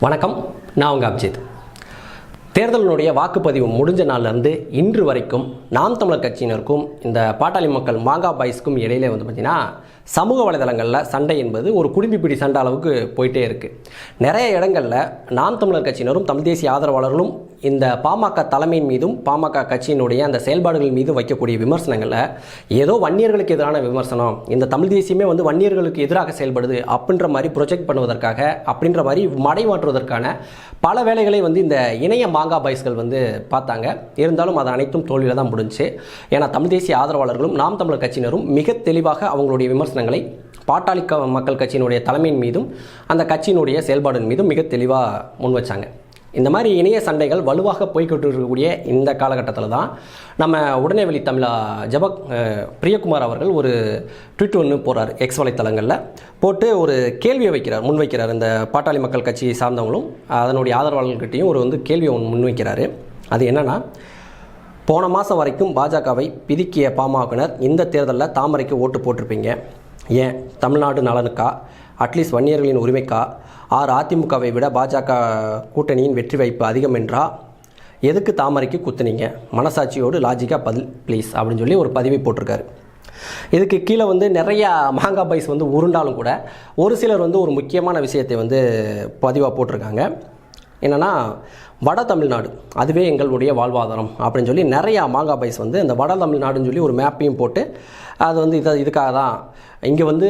வணக்கம் நான் உங்கள் அபிஜித். தேர்தலினுடைய வாக்குப்பதிவு முடிஞ்ச நாள்லேருந்து இன்று வரைக்கும் நாம் தமிழர் கட்சியினருக்கும் இந்த பாட்டாளி மக்கள் மாங்கா பாய்ஸ்க்கும் இடையில வந்து பார்த்திங்கன்னா சமூக வலைதளங்களில் சண்டை என்பது ஒரு குடும்பி பிடி சண்டை அளவுக்கு போயிட்டே இருக்குது நிறைய இடங்களில் நாம் தமிழர் கட்சியினரும் தமிழ் தேசிய ஆதரவாளர்களும் இந்த பாமக தலைமையின் மீதும் பாமக கட்சியினுடைய அந்த செயல்பாடுகள் மீதும் வைக்கக்கூடிய விமர்சனங்களில் ஏதோ வன்னியர்களுக்கு எதிரான விமர்சனம் இந்த தமிழ் தேசியமே வந்து வன்னியர்களுக்கு எதிராக செயல்படுது அப்படின்ற மாதிரி ப்ரொஜெக்ட் பண்ணுவதற்காக அப்படின்ற மாதிரி மடை மாற்றுவதற்கான பல வேலைகளை வந்து இந்த இணைய மாங்கா பாய்ஸ்கள் வந்து பார்த்தாங்க. இருந்தாலும் அது அனைத்தும் தோல்வியில் தான் முடிஞ்சு. ஏன்னா தமிழ் தேசிய ஆதரவாளர்களும் நாம் தமிழர் கட்சியினரும் மிக தெளிவாக அவங்களுடைய விமர்சனங்களை பாட்டாளி மக்கள் கட்சியினுடைய தலைமையின் மீதும் அந்த கட்சியினுடைய செயல்பாடு மீதும் மிக தெளிவாக முன் வச்சாங்க. இந்த மாதிரி இணைய சண்டைகள் வலுவாக போய்கிட்டு இருக்கக்கூடிய இந்த காலகட்டத்தில் தான் நம்ம உடனே வெளி தமிழா ஜபக் பிரியகுமார் அவர்கள் ஒரு ட்விட் ஒன்று போகிறார் எக்ஸ் வலைத்தளங்களில். போட்டு ஒரு கேள்வியை வைக்கிறார் முன்வைக்கிறார். இந்த பாட்டாளி மக்கள் கட்சியை சார்ந்தவங்களும் அதனுடைய ஆதரவாளர்கள்கிட்டையும் ஒரு வந்து கேள்வியை ஒன்று முன்வைக்கிறாரு. அது என்னென்னா போன மாதம் வரைக்கும் பாஜகவை பிதுக்கிய பாமகனர் இந்த தேர்தலில் தாமரைக்கு ஓட்டு போட்டிருப்பீங்க. ஏன்? தமிழ்நாடு நலனுக்கா? அட்லீஸ்ட் வன்னியர்களின் உரிமைக்கா? ஆர் அதிமுகவை விட பாஜக கூட்டணியின் வெற்றி வாய்ப்பு அதிகம் என்றா? எதுக்கு தாமரைக்கு குத்துனீங்க? மனசாட்சியோடு லாஜிக்காக பதில் ப்ளீஸ் அப்படின்னு சொல்லி ஒரு பதிவை போட்டிருக்காரு. இதுக்கு கீழே வந்து நிறையா மாங்கா பைஸ் வந்து உருண்டாலும் கூட ஒரு சிலர் வந்து ஒரு முக்கியமான விஷயத்தை வந்து பதிவாக போட்டிருக்காங்க. என்னென்னா வட தமிழ்நாடு அதுவே எங்களுடைய வாழ்வாதாரம் அப்படின்னு சொல்லி நிறையா மாங்கா பைஸ் வந்து இந்த வட தமிழ்நாடுன்னு சொல்லி ஒரு மேப்பையும் போட்டு அது வந்து இதை இதுக்காக தான் இங்கே வந்து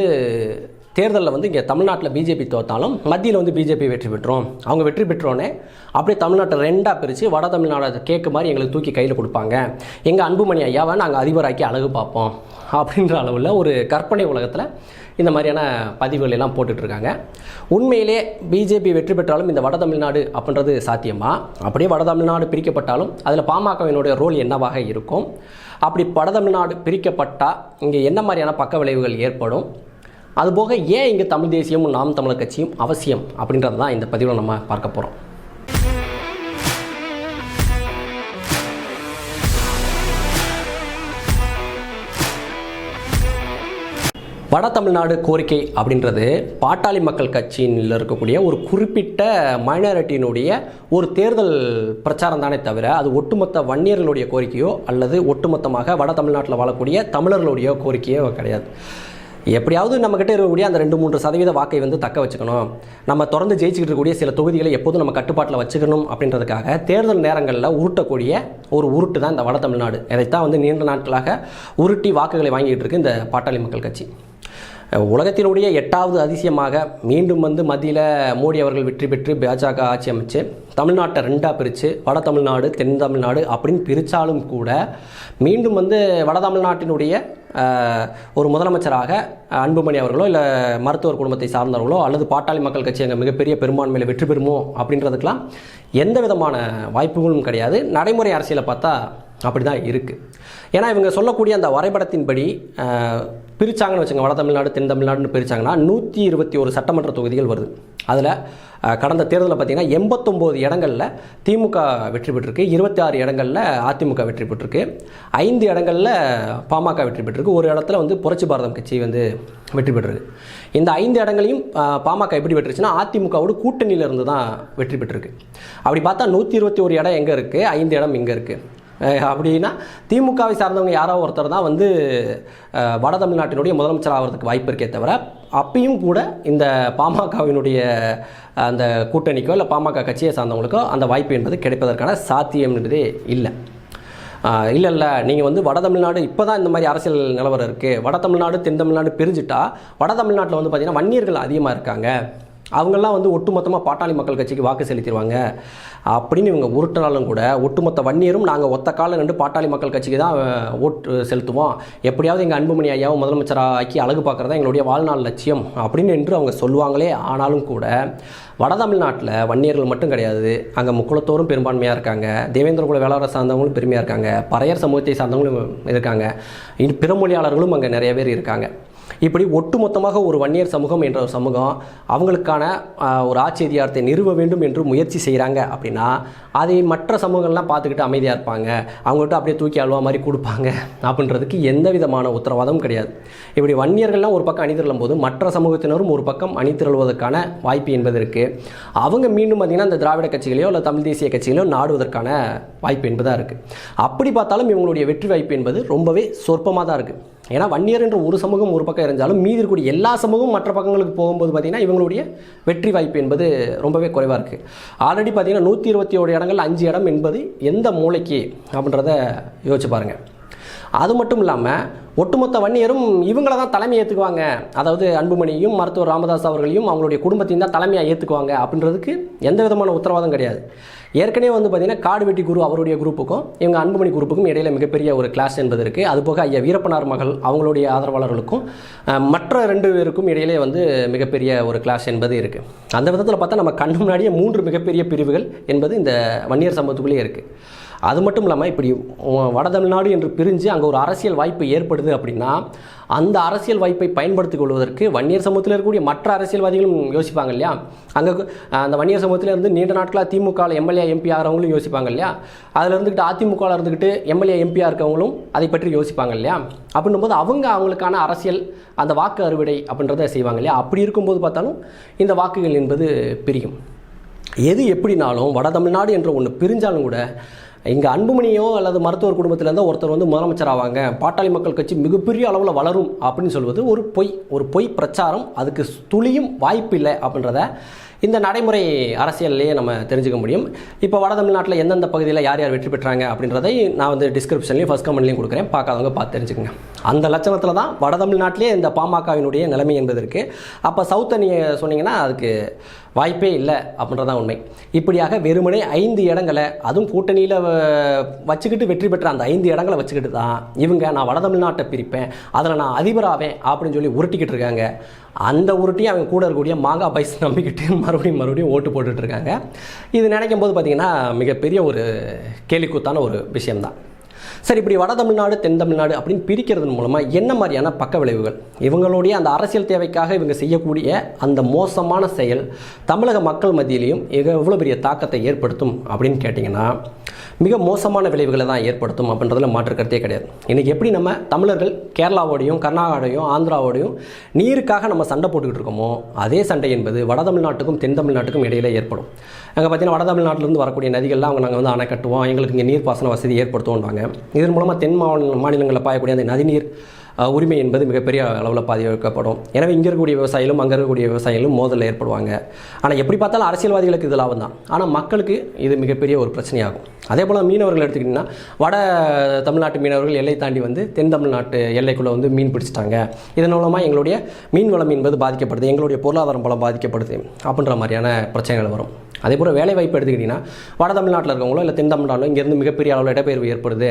தேர்தலில் வந்து இங்கே தமிழ்நாட்டில் பிஜேபி தோத்தாலும் மத்தியில் வந்து பிஜேபி வெற்றி பெற்றோம். அவங்க வெற்றி பெற்றோன்னே அப்படியே தமிழ்நாட்டை ரெண்டாக பிரித்து வட தமிழ்நாடு கேட்க மாதிரி எங்களுக்கு தூக்கி கையில் கொடுப்பாங்க. எங்கள் அன்புமணி ஐயாவை நாங்கள் அதிபராக்கி அழகு பார்ப்போம் அப்படின்ற அளவில் ஒரு கற்பனை உலகத்தில் இந்த மாதிரியான பதிவுகள் எல்லாம் போட்டுட்ருக்காங்க உண்மையிலே பிஜேபி வெற்றி பெற்றாலும் இந்த வட தமிழ்நாடு அப்படின்றது சாத்தியமா? அப்படியே வட தமிழ்நாடு பிரிக்கப்பட்டாலும் அதில் பாமகவினுடைய ரோல் என்னவாக இருக்கும்? அப்படி வட தமிழ்நாடு பிரிக்கப்பட்டால் இங்கே என்ன மாதிரியான பக்க விளைவுகள் ஏற்படும்? அதுபோக ஏன் இங்கே தமிழ் தேசியமும் நாம் தமிழர் கட்சியும் அவசியம் அப்படின்றது தான் இந்த பதிவில் நம்ம பார்க்க போகிறோம் வட தமிழ்நாடு கோரிக்கை அப்படின்றது பாட்டாளி மக்கள் கட்சியில் இருக்கக்கூடிய ஒரு குறிப்பிட்ட மைனாரிட்டியினுடைய ஒரு தேர்தல் பிரச்சாரம் தானே தவிர அது ஒட்டுமொத்த வன்னியர்களுடைய கோரிக்கையோ அல்லது ஒட்டுமொத்தமாக வட தமிழ்நாட்டில் வாழக்கூடிய தமிழர்களுடைய கோரிக்கையோ கிடையாது. எப்படியாவது நம்மக்கிட்ட இருக்கக்கூடிய அந்த ரெண்டு மூன்று சதவீத வாக்கை வந்து தக்க வச்சுக்கணும். நம்ம தொடர்ந்து ஜெயிச்சுக்கிட்டு இருக்கக்கூடிய சில தொகுதிகளை எப்போதும் நம்ம கட்டுப்பாட்டில் வச்சுக்கணும் அப்படின்றதுக்காக தேர்தல் நேரங்களில் உருட்டக்கூடிய ஒரு உருட்டு தான் இந்த வட தமிழ்நாடு. இதைத்தான் வந்து நீண்ட நாட்களாக உருட்டி வாக்குகளை வாங்கிட்டு இருக்கு இந்த பாட்டாளி மக்கள் கட்சி. உலகத்தினுடைய எட்டாவது அதிசயமாக மீண்டும் வந்து மத்தியில் மோடி அவர்கள் வெற்றி பெற்று பாஜக ஆட்சி அமைச்சு தமிழ்நாட்டை ரெண்டாக பிரித்து வட தமிழ்நாடு தென் தமிழ்நாடு அப்படின்னு பிரித்தாலும் கூட மீண்டும் வந்து வட தமிழ்நாட்டினுடைய ஒரு முதலமைச்சராக அன்புமணி அவர்களோ இல்லை மருத்துவர் குடும்பத்தை சார்ந்தவர்களோ அல்லது பாட்டாளி மக்கள் கட்சி அங்கே மிகப்பெரிய பெரும்பான்மையில் வெற்றி பெறுமோ அப்படின்றதுக்கெலாம் எந்த விதமான வாய்ப்புகளும் கிடையாது. நடைமுறை அரசியலை பார்த்தா அப்படி தான் இருக்குது ஏன்னா இவங்க சொல்லக்கூடிய அந்த வரைபடத்தின்படி பிரித்தாங்கன்னு பிரிச்சாங்கன்னு வச்சுங்க வட தமிழ்நாடு தென் தமிழ்நாடுன்னு பிரித்தாங்கன்னா நூற்றி இருபத்தி ஒரு சட்டமன்ற தொகுதிகள் வருது. அதில் கடந்த தேர்தலில் பார்த்தீங்கன்னா எண்பத்தொம்போது இடங்களில் திமுக வெற்றி பெற்றிருக்கு. இருபத்தி ஆறு இடங்களில் அதிமுக வெற்றி பெற்றிருக்கு. ஐந்து இடங்களில் பாமக வெற்றி பெற்றிருக்கு. ஒரு இடத்துல வந்து புரட்சி பாரதம் கட்சி வந்து வெற்றி பெற்றிருக்கு. இந்த ஐந்து இடங்களையும் பாமக எப்படி வெற்றிச்சுன்னா அதிமுகவோட கூட்டணியிலிருந்து தான் வெற்றி பெற்றிருக்கு. அப்படி பார்த்தா நூற்றி இருபத்தி ஒரு இடம் எங்கே இருக்குது ஐந்து இடம் இங்கே இருக்குது அப்படின்னா திமுகவை சார்ந்தவங்க யாரோ ஒருத்தர் தான் வந்து வட தமிழ்நாட்டினுடைய முதலமைச்சர் ஆகிறதுக்கு வாய்ப்பு இருக்கே தவிர அப்பயும் கூட இந்த பாமகவினுடைய அந்த கூட்டணிக்கோ இல்லை பாமக கட்சியை சார்ந்தவங்களுக்கோ அந்த வாய்ப்பு என்பது கிடைப்பதற்கான சாத்தியம் என்பதே இல்லை. இல்லை இல்லை. நீங்கள் வந்து வட தமிழ்நாடு இப்போ தான் இந்த மாதிரி அரசியல் நிலவரம் இருக்குது வட தமிழ்நாடு தென் தமிழ்நாடு பிரிஞ்சுட்டா வட தமிழ்நாட்டில் வந்து பார்த்திங்கன்னா வன்னியர்கள் அதிகமாக இருக்காங்க. அவங்கெல்லாம் வந்து ஒட்டுமொத்தமாக பாட்டாளி மக்கள் கட்சிக்கு வாக்கு செலுத்திடுவாங்க அப்படின்னு இவங்க உருட்டினாலும் கூட ஒட்டுமொத்த வன்னியரும் நாங்கள் ஒத்த காலம் நின்று பாட்டாளி மக்கள் கட்சிக்கு தான் ஓட்டு செலுத்துவோம். எப்படியாவது எங்கள் அன்புமணி ஐயாவும் முதலமைச்சராக ஆக்கி அழகு பார்க்குறதா எங்களுடைய வாழ்நாள் லட்சியம் அப்படின்னு என்று அவங்க சொல்லுவாங்களே. ஆனாலும் கூட வட தமிழ்நாட்டில் வன்னியர்கள் மட்டும் கிடையாது. அங்கே முக்குளத்தோரும் பெரும்பான்மையாக இருக்காங்க. தேவேந்திர குல வேளாளர் சார்ந்தவங்களும் பெருமையாக இருக்காங்க. பறையர் சமூகத்தை சார்ந்தவங்களும் இருக்காங்க. இன்னும் பிற மொழியாளர்களும் அங்கே நிறைய பேர் இருக்காங்க. இப்படி ஒட்டுமொத்தமாக ஒரு வன்னியர் சமூகம் என்ற ஒரு சமூகம் அவங்களுக்கான ஒரு ஆட்சி அதிகாரத்தை நிறுவ வேண்டும் என்று முயற்சி செய்கிறாங்க அப்படின்னா அதை மற்ற சமூகங்கள்லாம் பார்த்துக்கிட்டு அமைதியாக இருப்பாங்க. அவங்கள்ட்ட அப்படியே தூக்கி அழுவா மாதிரி கொடுப்பாங்க அப்படின்றதுக்கு எந்த விதமான உத்தரவாதமும் கிடையாது. இப்படி வன்னியர்கள்லாம் ஒரு பக்கம் அணிதிரளும் போது மற்ற சமூகத்தினரும் ஒரு பக்கம் அணிதிரளுவதற்கான வாய்ப்பு என்பது இருக்குது அவங்க மீண்டும் பார்த்திங்கன்னா இந்த திராவிட கட்சிகளையோ இல்லை தமிழ் தேசிய கட்சிகளையோ நாடுவதற்கான வாய்ப்பு என்பதாக இருக்குது அப்படி பார்த்தாலும் இவங்களுடைய வெற்றி வாய்ப்பு என்பது ரொம்பவே சொற்பமாக தான் இருக்குது ஏன்னா வன்னியர் என்ற ஒரு சமூகம் ஒரு பக்கம் இருந்தாலும் மீதி இருக்கக்கூடிய எல்லா சமூகமும் மற்ற பக்கங்களுக்கு போகும்போது பார்த்திங்கன்னா இவங்களுடைய வெற்றி வாய்ப்பு என்பது ரொம்பவே குறைவாக இருக்குது ஆல்ரெடி பார்த்திங்கன்னா நூற்றி இருபத்தி ஏழு இடங்கள் அஞ்சு இடம் என்பது எந்த மூளைக்கு அப்படின்றத யோசிச்சு பாருங்கள் அது மட்டும் இல்லாமல் ஒட்டுமொத்த வன்னியரும் இவங்கள தான் தலைமை ஏற்றுக்குவாங்க அதாவது அன்புமணியும் மருத்துவர் ராமதாஸ் அவர்களையும் அவங்களுடைய குடும்பத்தையும் தான் தலைமையாக ஏற்றுக்குவாங்க அப்படின்றதுக்கு எந்த விதமான உத்தரவாதம் கிடையாது. ஏற்கனவே வந்து பார்த்திங்கன்னா காடுவெட்டி குரு அவருடைய குரூப்புக்கும் இவங்க அன்புமணி குரூப்புக்கும் இடையில மிகப்பெரிய ஒரு கிளாஸ் என்பது இருக்குது அதுபோக ஐயா வீரப்பனார் மகள் அவங்களுடைய ஆதரவாளர்களுக்கும் மற்ற ரெண்டு பேருக்கும் இடையிலே வந்து மிகப்பெரிய ஒரு கிளாஸ் என்பது இருக்குது அந்த விதத்தில் பார்த்தா நம்ம கண்ணு முன்னாடியே மூன்று மிகப்பெரிய பிரிவுகள் என்பது இந்த வன்னியர் சமூகத்துக்குள்ளேயே இருக்குது அது மட்டும் இல்லாமல் இப்படி வடதமிழ்நாடு வட தமிழ்நாடு என்று பிரிஞ்சு அங்கே ஒரு அரசியல் வாய்ப்பு ஏற்படுது அப்படின்னா அந்த அரசியல் வாய்ப்பை பயன்படுத்திக் கொள்வதற்கு வன்னியர் சமூகத்தில் இருக்கக்கூடிய மற்ற அரசியல்வாதிகளும் யோசிப்பாங்க இல்லையா? அங்கே அந்த வன்னியர் சமூகத்தில் இருந்து நீண்ட நாட்களாக திமுக எம்எல்ஏ எம்பி ஆகிறவங்களும் யோசிப்பாங்க இல்லையா? அதில் இருந்துக்கிட்டு அதிமுகவில் இருந்துக்கிட்டு எம்எல்ஏ எம்பியாக இருக்கவங்களும் அதை பற்றி யோசிப்பாங்க இல்லையா? அப்படின்னும் போது அவங்க அவங்களுக்கான அரசியல் அந்த வாக்கு அறுவடை அப்படின்றத செய்வாங்க இல்லையா? அப்படி இருக்கும்போது பார்த்தாலும் இந்த வாக்குகள் என்பது பிரியும். எது எப்படினாலும் வட தமிழ்நாடு என்ற ஒன்று பிரிஞ்சாலும் கூட இங்கே அன்புமணியோ அல்லது மருத்துவர் குடும்பத்திலேருந்து ஒருத்தர் வந்து முதலமைச்சர் ஆவாங்க பாட்டாளி மக்கள் கட்சி மிகப்பெரிய அளவில் வளரும் அப்படின்னு சொல்வது ஒரு பொய் ஒரு பொய் பிரச்சாரம். அதுக்கு துளியும் வாய்ப்பு இல்லை அப்படின்றத இந்த நடைமுறை அரசியல்லையே நம்ம தெரிஞ்சுக்க முடியும். இப்போ வட தமிழ்நாட்டில் எந்தெந்த பகுதியில் யார் யார் வெற்றி பெற்றாங்க அப்படின்றதை நான் வந்து டிஸ்கிரிப்ஷன்லையும் ஃபஸ்ட் கமெண்ட்லையும் கொடுக்குறேன். பார்க்காதவங்க பார்த்து தெரிஞ்சுக்கங்க. அந்த லட்சணத்தில் தான் வட தமிழ்நாட்டிலே இந்த பாமகவினுடைய நிலைமை என்பது இருக்குது அப்போ சவுத் அணியை சொன்னீங்கன்னா அதுக்கு வாய்ப்பே இல்லை அப்படின்றதான் உண்மை. இப்படியாக வெறுமனே ஐந்து இடங்களை அதுவும் கூட்டணியில் வச்சுக்கிட்டு வெற்றி பெற்ற அந்த ஐந்து இடங்களை வச்சுக்கிட்டு தான் இவங்க நான் வட தமிழ்நாட்டை பிரிப்பேன் அதில் நான் அதிபராவேன் அப்படின்னு சொல்லி உருட்டிக்கிட்டு இருக்காங்க. அந்த உருட்டி அவங்க கூட இருக்கக்கூடிய மாங்கா பைஸ் நம்பிக்கிட்டு மறுபடியும் மறுபடியும் ஓட்டு போட்டுட்டு இருக்காங்க இது நினைக்கும் போது பார்த்தீங்கன்னா மிகப்பெரிய ஒரு கேலிக்கூத்தான ஒரு விஷயம்தான். சரி இப்படி வட தமிழ்நாடு தென் தமிழ்நாடு அப்படின்னு பிரிக்கிறதன் மூலமாக என்ன மாதிரியான பக்க விளைவுகள்? இவங்களுடைய அந்த அரசியல் தேவைக்காக இவங்க செய்யக்கூடிய அந்த மோசமான செயல் தமிழக மக்கள் மத்தியிலையும் எவ்வளோ பெரிய தாக்கத்தை ஏற்படுத்தும் அப்படின்னு கேட்டிங்கன்னா மிக மோசமான விளைவுகளை தான் ஏற்படுத்தும் அப்படின்றதுல மாற்று கருத்தே கிடையாது. இன்றைக்கி எப்படி நம்ம தமிழர்கள் கேரளாவோடையும் கர்நாடகாவோடையும் ஆந்திராவோடையும் நீருக்காக நம்ம சண்டை போட்டுக்கிட்டு இருக்கோமோ அதே சண்டை என்பது வட தமிழ்நாட்டுக்கும் தென் தமிழ்நாட்டுக்கும் இடையில ஏற்படும். அங்கே பார்த்தீங்கன்னா வட தமிழ்நாட்டிலேருந்து வரக்கூடிய நதிகள்லாம் அவங்க நாங்கள் வந்து அணை கட்டுவோம் எங்களுக்கு இங்கே நீர்ப்பாசன வசதி ஏற்படுத்துவோம்வாங்க இதன் மூலமாக தென் மாநில மாநிலங்களில் பாயக்கூடிய அந்த நதிநீர் உரிமை என்பது மிகப்பெரிய அளவில் பாதிக்கப்படும் எனவே இங்கே இருக்கக்கூடிய விவசாயிகளும் அங்கே இருக்கக்கூடிய விவசாயிகளும் மோதலில் ஏற்படுவாங்க. ஆனால் எப்படி பார்த்தாலும் அரசியல்வாதிகளுக்கு இது லாபம் தான் ஆனால் மக்களுக்கு இது மிகப்பெரிய ஒரு பிரச்சனையாகும். அதே போல் மீனவர்கள் எடுத்துக்கிட்டிங்கன்னா வட தமிழ்நாட்டு மீனவர்கள் எல்லை தாண்டி வந்து தென் தமிழ்நாட்டு எல்லைக்குள்ளே வந்து மீன் பிடிச்சிட்டாங்க. இதன் மூலமாக எங்களுடைய மீன் வளம் என்பது பாதிக்கப்படுது எங்களுடைய பொருளாதாரம் பலம் பாதிக்கப்படுது அப்படின்ற மாதிரியான பிரச்சனைகள் வரும். அதே போல் வேலை வாய்ப்பு எடுத்துக்கிட்டிங்கன்னா வட தமிழ்நாட்டில் இருக்கவங்களோ இல்லை தென் தமிழ்நாட்டிலோ இங்கேருந்து மிகப்பெரிய அளவில் இடப்பெயர்வு ஏற்படுது.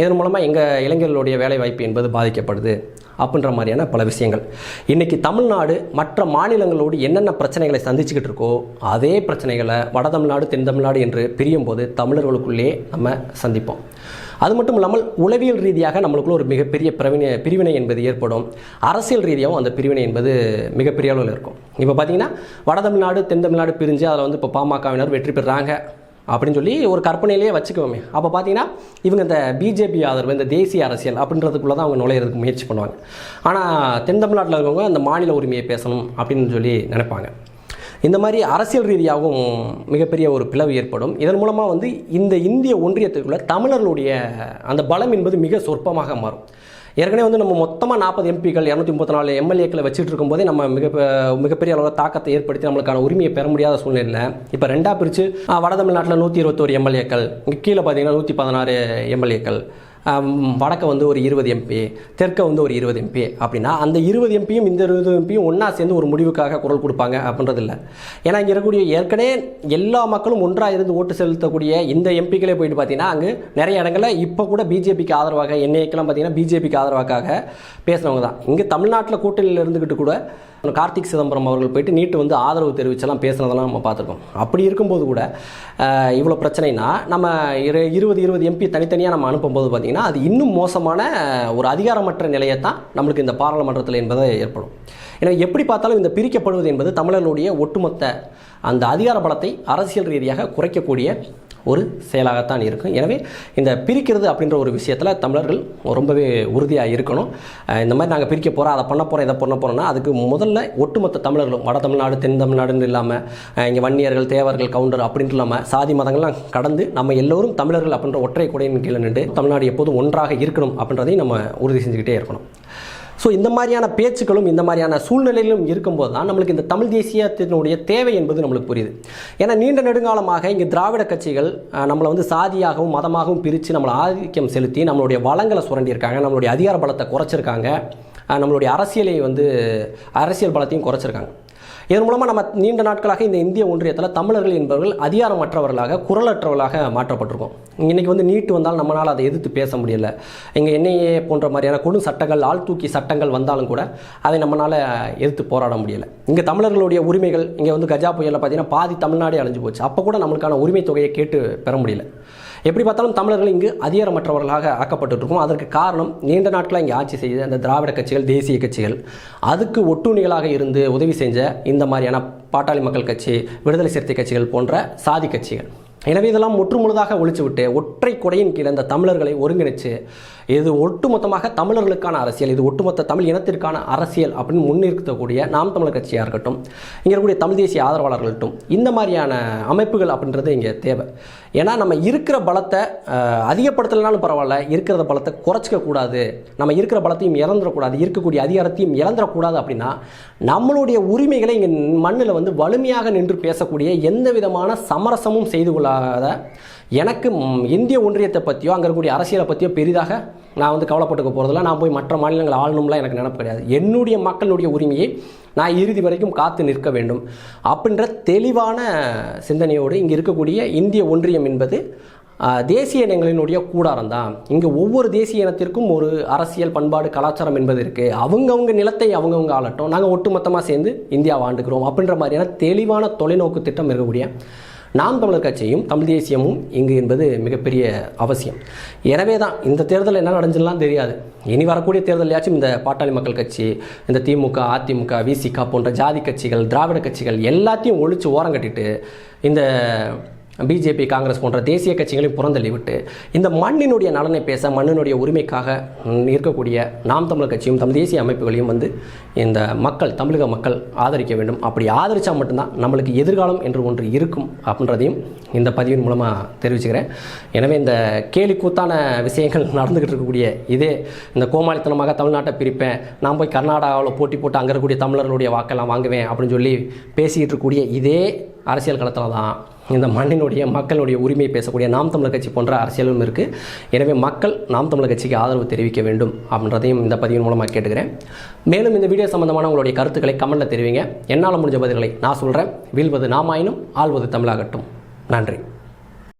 இதன் மூலமாக எங்கள் இளைஞர்களுடைய வேலை வாய்ப்பு என்பது பாதிக்கப்படுது அப்படின்ற மாதிரியான பல விஷயங்கள். இன்றைக்கி தமிழ்நாடு மற்ற மாநிலங்களோடு என்னென்ன பிரச்சனைகளை சந்திச்சுக்கிட்டு இருக்கோ அதே பிரச்சனைகளை வட தமிழ்நாடு தென் தமிழ்நாடு என்று பிரியும் போது தமிழர்களுக்குள்ளேயே நம்ம சந்திப்போம். அது மட்டும் இல்லாமல் உளவியல் ரீதியாக நம்மளுக்குள்ள ஒரு மிகப்பெரிய பிரவினை பிரிவினை என்பது ஏற்படும். அரசியல் ரீதியாகவும் அந்த பிரிவினை என்பது மிகப்பெரிய அளவில் இருக்கும். இப்போ பார்த்தீங்கன்னா வட தமிழ்நாடு தென் தமிழ்நாடு பிரிஞ்சு அதில் வந்து இப்போ பாமகவினர் வெற்றி பெறாங்க அப்படின்னு சொல்லி ஒரு கற்பனையிலேயே வச்சுக்கோமே அப்போ பார்த்தீங்கன்னா இவங்க இந்த பிஜேபி ஆதரவு இந்த தேசிய அரசியல் அப்படின்றதுக்குள்ளே தான் அவங்க நுழையிறதுக்கு முயற்சி பண்ணுவாங்க. ஆனால் தென் தமிழ்நாட்டில் இருக்கவங்க அந்த மாநில உரிமையை பேசணும் அப்படின்னு சொல்லி நினைப்பாங்க. இந்த மாதிரி அரசியல் ரீதியாகவும் மிகப்பெரிய ஒரு பிளவு ஏற்படும். இதன் மூலமாக வந்து இந்த இந்திய ஒன்றியத்துக்குள்ள தமிழர்களுடைய அந்த பலம் என்பது மிக சொற்பமாக மாறும். ஏற்கனவே வந்து நம்ம மொத்தமாக நாற்பது எம்பிக்கள் இரநூத்தி முப்பத்தி நாலு எம்எல்ஏக்களை வச்சுட்டு இருக்கும்போதே நம்ம மிக மிகப்பெரிய அளவில் தாக்கத்தை ஏற்படுத்தி நம்மளுக்கான உரிமையை பெற முடியாத சூழ்நிலை இப்போ ரெண்டாக பிரித்து வட தமிழ்நாட்டில் நூற்றி இருபத்தோரு எம்எல்ஏக்கள் இங்கே கீழே பார்த்தீங்கன்னா நூற்றி பதினாறு எம்எல்ஏக்கள். வடக்க வந்து ஒரு இருபது எம்பி தெற்க வந்து ஒரு இருபது எம்பி அப்படின்னா அந்த இருபது எம்பியும் இந்த இருபது எம்பியும் ஒன்றா சேர்ந்து ஒரு முடிவுக்காக குரல் கொடுப்பாங்க அப்படின்றது இல்லை ஏன்னா இங்கே இருக்கக்கூடிய ஏற்கனவே எல்லா மக்களும் ஒன்றாக இருந்து ஓட்டு செலுத்தக்கூடிய இந்த எம்பிக்களே போயிட்டு பார்த்தீங்கன்னா அங்கே நிறைய இடங்களில் இப்போ கூட பிஜேபிக்கு ஆதரவாக என்ஐக்கெல்லாம் பார்த்தீங்கன்னா பிஜேபிக்கு ஆதரவாக பேசுனவங்க தான். இங்கே தமிழ்நாட்டில் கூட்டணியில் இருந்துக்கிட்டு கூட கார்த்திக் சிதம்பரம் அவர்கள் போயிட்டு நீட்டு வந்து ஆதரவு தெரிவிச்செல்லாம் பேசுனதெல்லாம் நம்ம பார்த்துருக்கோம். அப்படி இருக்கும்போது கூட இவ்வளோ பிரச்சனைனா நம்ம இரு இருபது இருபது எம்பி தனித்தனியாக நம்ம அனுப்பும்போது பார்த்திங்கன்னா அது இன்னும் மோசமான ஒரு அதிகாரமற்ற நிலையை தான் நம்மளுக்கு இந்த பாராளுமன்றத்தில் என்பதை ஏற்படும். எனவே எப்படி பார்த்தாலும் இந்த பிரிக்கப்படுவது என்பது தமிழர்களுடைய ஒட்டுமொத்த அந்த அதிகார பலத்தை அரசியல் ரீதியாக குறைக்கக்கூடிய ஒரு செயலாகத்தான் இருக்கும். எனவே இந்த பிரிக்கிறது அப்படின்ற ஒரு விஷயத்தில் தமிழர்கள் ரொம்பவே உறுதியாக இருக்கணும். இந்த மாதிரி நாங்கள் பிரிக்க போகிறோம் அதை பண்ண போகிறோம் இதை பண்ண போகிறோம்னா அதுக்கு முதல்ல ஒட்டுமொத்த தமிழர்களும் வட தமிழ்நாடு தென் தமிழ்நாடுன்னு இல்லாமல் இங்கே வன்னியர்கள் தேவர்கள் கவுண்டர் அப்படின்ட்டு இல்லாமல் சாதி மதங்கள்லாம் கடந்து நம்ம எல்லோரும் தமிழர்கள் அப்படின்ற ஒற்றை கொடையின் கீழே நின்று தமிழ்நாடு எப்போதும் ஒன்றாக இருக்கணும் அப்படின்றதையும் நம்ம உறுதி செஞ்சுக்கிட்டே இருக்கணும். ஸோ இந்த மாதிரியான பேச்சுக்களும் இந்த மாதிரியான சூழ்நிலையிலும் இருக்கும்போது தான் நம்மளுக்கு இந்த தமிழ் தேசியத்தினுடைய தேவை என்பது நம்மளுக்கு புரியுது. ஏன்னா நீண்ட நெடுங்காலமாக இங்கே திராவிட கட்சிகள் நம்மளை வந்து சாதியாகவும் மதமாகவும் பிரித்து நம்மளை ஆதிக்கம் செலுத்தி நம்மளுடைய வளங்களை சுரண்டியிருக்காங்க நம்மளுடைய அதிகார பலத்தை குறைச்சிருக்காங்க நம்மளுடைய அரசியலை வந்து அரசியல் பலத்தையும் குறைச்சிருக்காங்க. இதன் மூலமாக நம்ம நீண்ட நாட்களாக இந்த இந்திய ஒன்றியத்தில் தமிழர்கள் என்பவர்கள் அதிகாரமற்றவர்களாக குரலற்றவர்களாக மாற்றப்பட்டிருக்கோம். இன்றைக்கி வந்து நீட்டு வந்தால் நம்மளால் அதை எதிர்த்து பேச முடியல. இங்கே என்ஐஏ போன்ற மாதிரியான கொடு சட்டங்கள் ஆள் தூக்கி சட்டங்கள் வந்தாலும் கூட அதை நம்மளால் எதிர்த்து போராட முடியலை. இங்கே தமிழர்களுடைய உரிமைகள் இங்கே வந்து கஜா புயலில் பார்த்தீங்கன்னா பாதி தமிழ்நாடே அழிஞ்சு போச்சு. அப்போ கூட நம்மளுக்கான உரிமை தொகையை கேட்டு பெற முடியல. எப்படி பார்த்தாலும் தமிழர்கள் இங்கு அதிகாரமற்றவர்களாக ஆக்கப்பட்டு இருக்கும் அதற்கு காரணம் நீண்ட நாட்களாக இங்கே ஆட்சி செய்த அந்த திராவிட கட்சிகள் தேசிய கட்சிகள். அதுக்கு ஒட்டுணிகளாக இருந்து உதவி செஞ்ச இந்த மாதிரியான பாட்டாளி மக்கள் கட்சி விடுதலை சிறுத்தை கட்சிகள் போன்ற சாதி கட்சிகள். எனவே இதெல்லாம் முற்றுமுழுதாக ஒழிச்சு விட்டு ஒற்றை கொடையின் கீழ் இந்த தமிழர்களை ஒருங்கிணைச்சு இது ஒட்டுமொத்தமாக தமிழர்களுக்கான அரசியல் இது ஒட்டுமொத்த தமிழ் இனத்திற்கான அரசியல் அப்படின்னு முன்னிறுத்தக்கூடிய நாம் தமிழர் கட்சியாக இருக்கட்டும் இங்கே இருக்கக்கூடிய தமிழ் தேசிய ஆதரவாளர்கள்ட்டும் இந்த மாதிரியான அமைப்புகள் அப்படின்றது இங்கே தேவை. ஏன்னா நம்ம இருக்கிற பலத்தை அதிகப்படுத்தலைனாலும் பரவாயில்ல இருக்கிற பலத்தை குறைச்சிக்க கூடாது. நம்ம இருக்கிற பலத்தையும் இறந்துடக்கூடாது இருக்கக்கூடிய அதிகாரத்தையும் இழந்துடக்கூடாது அப்படின்னா நம்மளுடைய உரிமைகளை இங்கே மண்ணில் வந்து வலிமையாக நின்று பேசக்கூடிய எந்த விதமான சமரசமும் செய்து கொள்ளாத எனக்கு இந்திய ஒன்றியத்தை பற்றியோ அங்கே இருக்கக்கூடிய அரசியலை பற்றியோ பெரிதாக நான் வந்து கவலைப்பட்டுக்க போகிறதில்ல நான் போய் மற்ற மாநிலங்கள் ஆளணும்லாம் எனக்கு நினப்பு கிடையாது. என்னுடைய மக்களுடைய உரிமையை நான் இறுதி வரைக்கும் காத்து நிற்க வேண்டும். அப்படின்ற தெளிவான சிந்தனையோடு இங்கே இருக்கக்கூடிய இந்திய ஒன்றியம் என்பது தேசிய இனங்களினுடைய கூடாரம் தான் இங்கே ஒவ்வொரு தேசிய இனத்திற்கும் ஒரு அரசியல் பண்பாடு கலாச்சாரம் என்பது இருக்குது அவங்கவுங்க நிலத்தை அவங்கவுங்க ஆளட்டும். நாங்கள் ஒட்டுமொத்தமாக சேர்ந்து இந்தியாவை ஆண்டுக்கிறோம். அப்படின்ற மாதிரியான தெளிவான தொலைநோக்கு திட்டம் இருக்கக்கூடிய நாம் தமிழர் கட்சியும் தமிழ் தேசியமும் இங்கு என்பது மிகப்பெரிய அவசியம். எனவே தான் இந்த தேர்தல் என்ன நடந்துலாம் தெரியாது. இனி வரக்கூடிய தேர்தலையாச்சும் இந்த பாட்டாளி மக்கள் கட்சி இந்த திமுக அதிமுக விசிக போன்ற ஜாதி கட்சிகள் திராவிட கட்சிகள் எல்லாத்தையும் ஒழிச்சு ஓரம் கட்டிட்டு இந்த பிஜேபி காங்கிரஸ் போன்ற தேசிய கட்சிகளையும் புறந்தள்ளி விட்டு இந்த மண்ணினுடைய நலனை பேச மண்ணினுடைய உரிமைக்காக இருக்கக்கூடிய நாம் தமிழர் கட்சியும் தமிழ் தேசிய அமைப்புகளையும் வந்து இந்த மக்கள் தமிழக மக்கள் ஆதரிக்க வேண்டும். அப்படி ஆதரித்தா மட்டும்தான் நம்மளுக்கு எதிர்காலம் என்று ஒன்று இருக்கும் அப்படின்றதையும் இந்த பதிவின் மூலமாக தெரிவிச்சுக்கிறேன். எனவே இந்த கேலி கூத்தான விஷயங்கள் நடந்துக்கிட்டு இருக்கக்கூடிய இதே இந்த கோமாளித்தனமாக தமிழ்நாட்டை பிரிப்பேன். நான் போய் கர்நாடகாவில் போட்டி போட்டு அங்கே இருக்கக்கூடிய தமிழர்களுடைய வாக்கெல்லாம் வாங்குவேன் அப்படின்னு சொல்லி பேசிக்கிட்டு இருக்கக்கூடிய இதே அரசியல் களத்தில் தான் இந்த மண்ணினுடைய மக்களுடைய உரிமையை பேசக்கூடிய நாம் தமிழர் கட்சி போன்ற அரசியலும் இருக்குது எனவே மக்கள் நாம் தமிழர் கட்சிக்கு ஆதரவு தெரிவிக்க வேண்டும் அப்படின்றதையும் இந்த பதிவின் மூலமாக கேட்டுக்கிறேன். மேலும் இந்த வீடியோ சம்பந்தமான உங்களுடைய கருத்துக்களை கமெண்ட்டில் தெரிவிங்க. என்னால் முடிஞ்ச பதில்களை நான் சொல்கிறேன் வீழ்வது நாமாயினும் ஆள்வது தமிழாகட்டும். நன்றி.